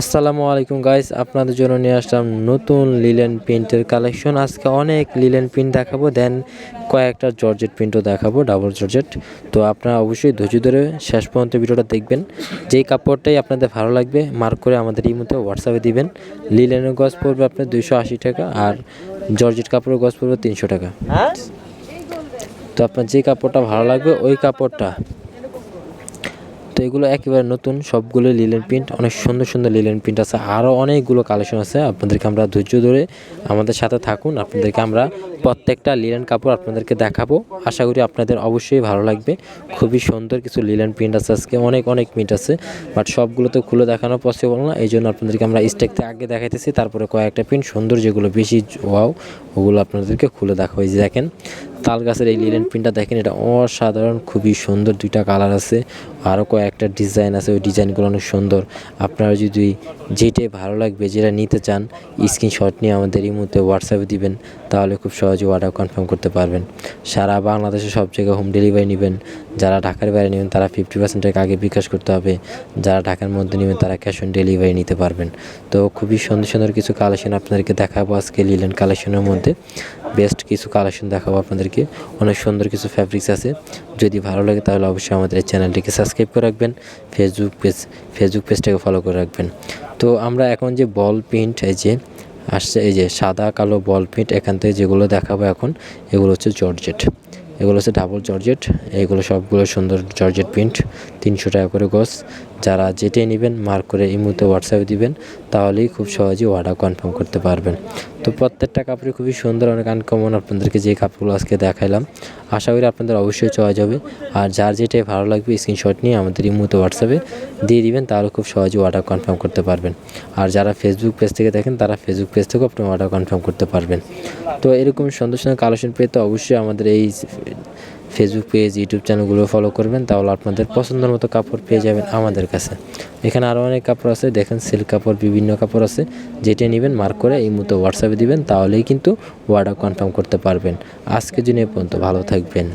আসসালামু আলাইকুম গাইস আপনাদের জন্য নিয়ে আসলাম নতুন লিলেন প্রিন্টের কালেকশন আজকে অনেক লিলেন প্রিন্ট দেখাবো দেন কয়েকটা জর্জেট প্রিন্টও দেখাবো ডাবল জর্জেট। তো আপনারা অবশ্যই ধৈর্য ধরে শেষ পর্যন্ত ভিডিওটা দেখবেন। যেই কাপড়টাই আপনাদের ভালো লাগবে মার্ক করে আমাদের এই মধ্যে হোয়াটসঅ্যাপে দিবেন। লিলেনের গজ পড়বে আপনার দুইশো আশি টাকা আর জর্জেট কাপড়ের গজ পড়বে তিনশো টাকা। তো আপনার যে কাপড়টা ভালো লাগবে ওই কাপড়টা এগুলো একেবারে নতুন, সবগুলো লিলেন প্রিন্ট অনেক সুন্দর সুন্দর লিলেন প্রিন্ট আছে। আরও অনেকগুলো কালেকশন আছে, আপনাদেরকে আমরা ধৈর্য ধরে আমাদের সাথে থাকুন, আপনাদেরকে আমরা প্রত্যেকটা লিলেন কাপড় আপনাদেরকে দেখাবো। আশা করি আপনাদের অবশ্যই ভালো লাগবে। খুবই সুন্দর কিছু লিলেন প্রিন্ট আছে, আজকে অনেক অনেক প্রিন্ট আছে বাট সবগুলো তো খুলে দেখানো পসিবল না এই জন্য আপনাদেরকে আমরা স্টেক থেকে আগে দেখাইতেছি, তারপরে কয়েকটা প্রিন্ট সুন্দর যেগুলো বেশি ওয়াও ওগুলো আপনাদেরকে খুলে দেখা হয়েছে দেখেন। তাল গাছের এই লিলেন প্রিন্টটা দেখেন, এটা অসাধারণ, খুবই সুন্দর দুইটা কালার আছে আরও কয়েকটা ডিজাইন আছে, ওই ডিজাইনগুলো অনেক সুন্দর। আপনারা যদি যেটাই ভালো লাগবে, যেটা নিতে চান স্ক্রিনশট নিয়ে আমাদের এই মুহূর্তে হোয়াটসঅ্যাপে দিবেন, তাহলে খুব সহজে অর্ডার কনফার্ম করতে পারবেন। সারা বাংলাদেশে সব জায়গায় হোম ডেলিভারি নেবেন, যারা ঢাকার বাইরে নেবেন, তারা ফিফটি পার্সেন্ট টাকা আগে বিকাশ করতে হবে, যারা ঢাকার মধ্যে নেবেন, তারা ক্যাশ অন ডেলিভারি নিতে পারবেন। তো খুবই সুন্দর সুন্দর কিছু কালেকশন আপনাদেরকে দেখাবো আজকে লিলেন কালেকশনের মধ্যে। বেস্ট কিছু কালেকশন দেখাবো আপনাদেরকে। অনেক সুন্দর কিছু ফ্যাব্রিক্স আছে। যদি ভালো লাগে তাহলে অবশ্যই আমাদের এই চ্যানেলটিকে সাবস্ক্রাইব করে রাখবেন। ফেসবুক পেজ ফেসবুক পেজটাকে ফলো করে রাখবেন। তো আমরা এখন যে বল প্রিন্ট এই যে আসছে, এই যে সাদা কালো বল প্রিন্ট এখান থেকে যেগুলো দেখাবো এখন, এগুলো হচ্ছে জর্জেট এগুলো হচ্ছে ডাবল জর্জেট এগুলো সবগুলো সুন্দর জর্জেট প্রিন্ট তিনশো টাকা করে গজ। যারা যেটাই নেবেন মার্ক করে এই মুহূর্তে হোয়াটসঅ্যাপে দিবেন, তাহলেই খুব সহজেই অর্ডার কনফার্ম করতে পারবেন। তো প্রত্যেকটা কাপড়ই খুবই সুন্দর, অনেক আনকমন আপনাদেরকে যে কাপড়গুলো আজকে দেখাইলাম। আশা করি আপনাদের অবশ্যই চয়েস হবে। আর যার যেটাই ভালো লাগবে স্ক্রিনশট নিয়ে আমাদের এই মুহূর্তে হোয়াটসঅ্যাপে দিয়ে দিবেন, তাহলে খুব সহজে অর্ডার কনফার্ম করতে পারবেন। আর যারা ফেসবুক পেজ থেকে দেখেন, তারা ফেসবুক পেজ থেকেও আপনি অর্ডার কনফার্ম করতে পারবেন। তো এরকম সুন্দর সুন্দর কালেকশন পেতে অবশ্যই আমাদের এই ফেসবুক পেজ ইউটিউব চ্যানেলগুলো ফলো করবেন, তাহলে আপনাদের পছন্দের মতো কাপড় পেয়ে যাবেন আমাদের কাছে। এখানে আরও অনেক কাপড় আছে, দেখেন সিল্ক কাপড়, বিভিন্ন কাপড় আছে। যেটা নেবেন মার্ক করে এই মতো হোয়াটসঅ্যাপে দিবেন, তাহলেই কিন্তু অর্ডার কনফার্ম করতে পারবেন। আজকের জন্য পর্যন্ত ভালো থাকবেন।